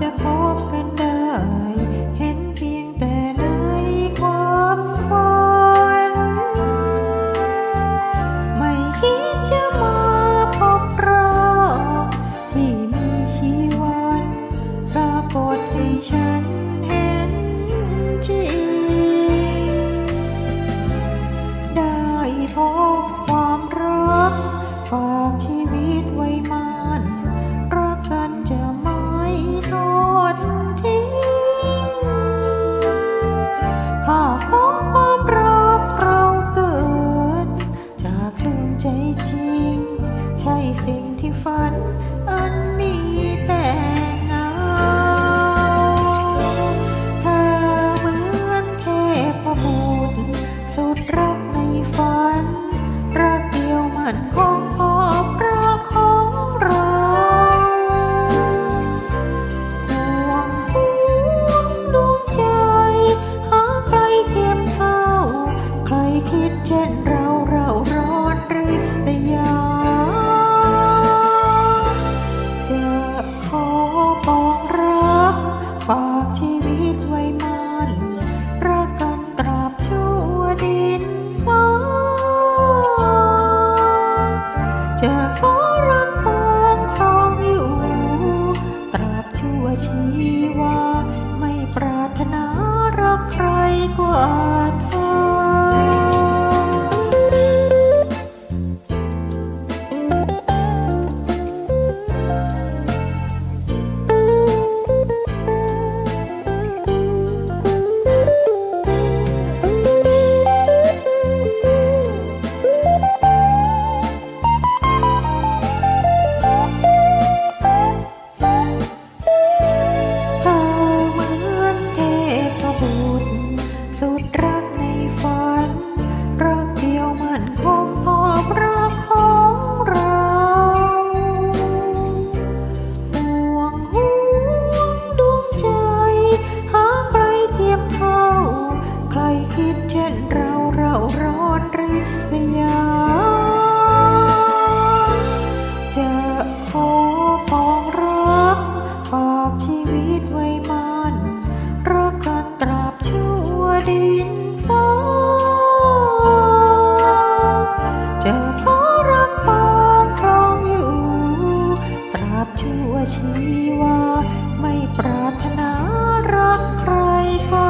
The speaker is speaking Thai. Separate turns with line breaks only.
จะพบกันได้ เห็นเพียงแต่ในความฝัน ไม่คิดจะมาพบเราที่มีชีวันรากฏให้ฉัน จะขอรักคงครองอยู่ ตราบชั่วชีวา ไม่ปรารถนารักใครกว่า จะขอปองรักฝากชีวิตไว้มันรักกันตราบชั่วดินฟ้าจะขอรักปองครองอยู่ ตราบชั่วชีวาไม่ปรารถนารักใครก็